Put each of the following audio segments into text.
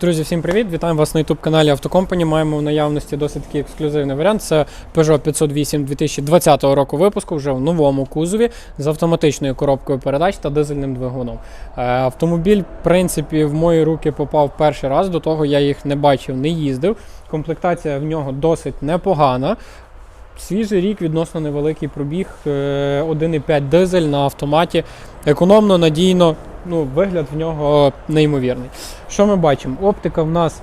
Друзі, всім привіт! Вітаємо вас на youtube каналі Автокомпані. Маємо в наявності досить такий ексклюзивний варіант. Це Peugeot 508 2020 року випуску, вже в новому кузові з автоматичною коробкою передач та дизельним двигуном. Е, Автомобіль, в принципі, в мої руки попав перший раз. До того я їх не бачив, не їздив. Комплектація в нього досить непогана. Свіжий рік відносно невеликий пробіг, е, 1,5 дизель на автоматі. Економно, надійно, ну, вигляд в нього неймовірний. Що ми бачимо? Оптика в нас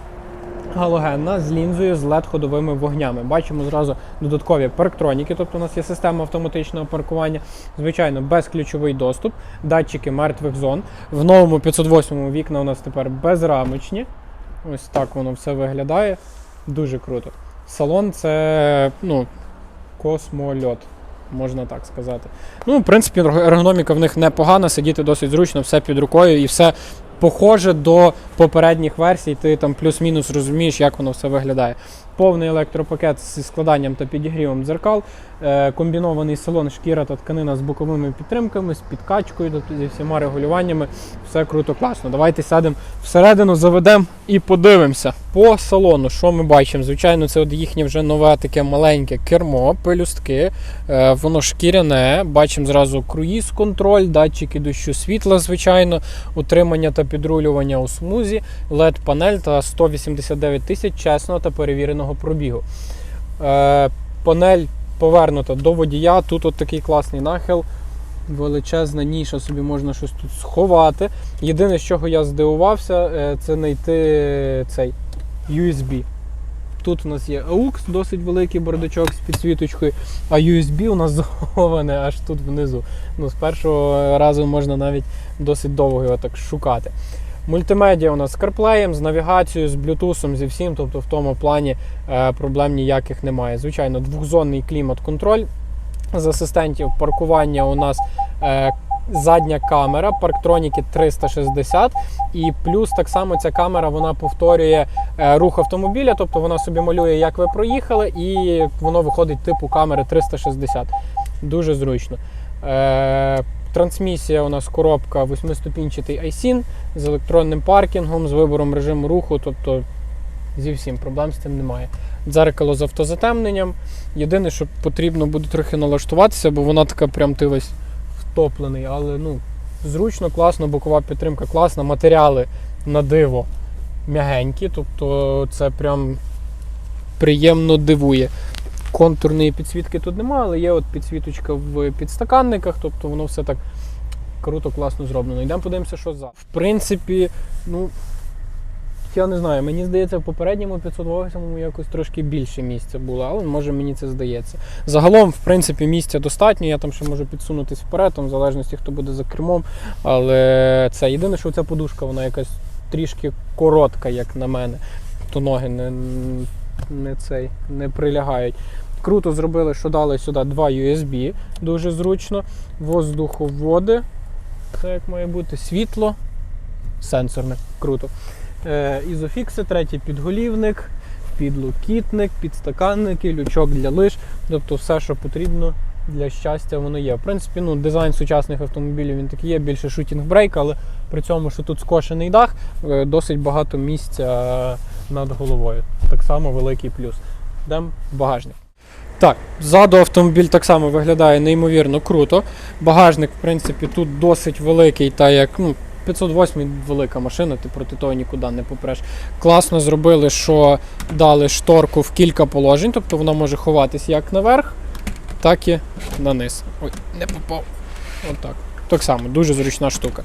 галогенна з лінзою з LED-ходовими вогнями. Бачимо зразу додаткові парктроніки, тобто у нас є система автоматичного паркування, звичайно, безключовий доступ, датчики мертвих зон. В новому 508 вікна у нас тепер безрамочні. Ось так воно все виглядає. Дуже круто. Салон це ну, космольот, можна так сказати. Ну, в принципі, ергономіка в них непогана, сидіти досить зручно, все під рукою і все похоже до попередніх версій. Ти там плюс-мінус розумієш, як воно все виглядає. Повний електропакет зі складанням та підігрівом дзеркал, е, комбінований салон, шкіра та тканина з боковими підтримками, з підкачкою, тобто зі всіма регулюваннями. Все круто, класно. Давайте сядемо всередину, заведемо і подивимося. По салону, що ми бачимо? Звичайно, це от їхнє вже нове таке маленьке кермо, пелюстки. Е, воно шкіряне. Бачимо зразу круїз-контроль, датчики дощу світла, звичайно, утримання та підрулювання у смузі, LED-панель та 189 тисяч чесного та перевіреного пробігу. Е, панель повернута до водія. Тут от такий класний нахил. Величезна ніша, собі можна щось тут сховати. Єдине, з чого я здивувався, е, це знайти цей USB. Тут у нас є AUX, досить великий бардачок з підсвіточкою, а USB у нас заховане аж тут внизу. Ну, З першого разу можна навіть досить довго його так шукати. Мультимедіа у нас з CarPlay, з навігацією, з Bluetooth, зі всім, тобто в тому плані е, проблем ніяких немає. Звичайно, двохзонний клімат-контроль з асистентів паркування у нас е, задня камера, парктроніки 360, і плюс так само ця камера вона повторює е, рух автомобіля, тобто вона собі малює, як ви проїхали, і воно виходить типу камери 360. Дуже зручно. Трансмісія у нас коробка 8-ступінчатий iSIN з електронним паркінгом, з вибором режиму руху, тобто зі всім проблем з цим немає. Дзеркало з автозатемненням. Єдине, що потрібно буде трохи налаштуватися, бо вона така прям ти втоплений, але ну, зручно, класно, бокова підтримка класна, матеріали на диво м'ягенькі, тобто це прям приємно дивує. Контурної підсвітки тут немає, але є от підсвіточка в підстаканниках, тобто воно все так круто, класно зроблено. Йдемо подивимося, що за. В принципі, ну. Я не знаю, мені здається, в попередньому 508 якось трошки більше місця було, але може мені це здається. Загалом, в принципі, місця достатньо, я там ще можу підсунутись вперед, там, в залежності, хто буде за кермом. Але це єдине, що ця подушка, вона якась трішки коротка, як на мене. То ноги не, не, цей, не прилягають. Круто зробили, що дали сюди два USB, дуже зручно. Воздуховоди. Це як має бути світло, сенсорне, круто. Е, ізофікси, третій підголівник, підлокітник, підстаканники, лючок для лиж. Тобто все, що потрібно для щастя, воно є. В принципі, ну, дизайн сучасних автомобілів він такий є, більше шутінг брейк, але при цьому, що тут скошений дах, е, досить багато місця над головою. Так само великий плюс. Йдемо в багажник. Так, ззаду автомобіль так само виглядає неймовірно круто. Багажник, в принципі, тут досить великий, та як ну, 508 велика машина, ти проти того нікуди не попреш. Класно зробили, що дали шторку в кілька положень, тобто вона може ховатись як наверх, так і на низ. Ой, не попав. Отак. Так само, дуже зручна штука.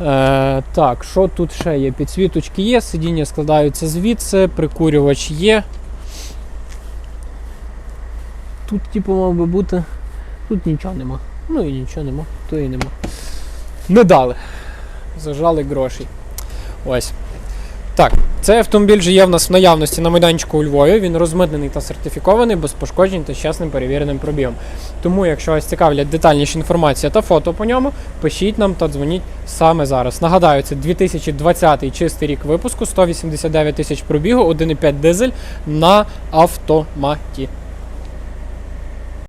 Е, так, що тут ще є? Підсвіточки є, сидіння складаються звідси, прикурювач є. Тут, типу, мав би бути. Тут нічого нема. Ну і нічого нема, то і нема. Не дали. Зажали грошей. Ось. Так, цей автомобіль вже є в нас в наявності на майданчику у Львові. Він розмитнений та сертифікований, без пошкоджень та з чесним перевіреним пробігом. Тому, якщо вас цікавлять детальніша інформація та фото по ньому, пишіть нам та дзвоніть саме зараз. Нагадаю, це 2020 чистий рік випуску, 189 тисяч пробігу, 1,5 дизель на автоматі.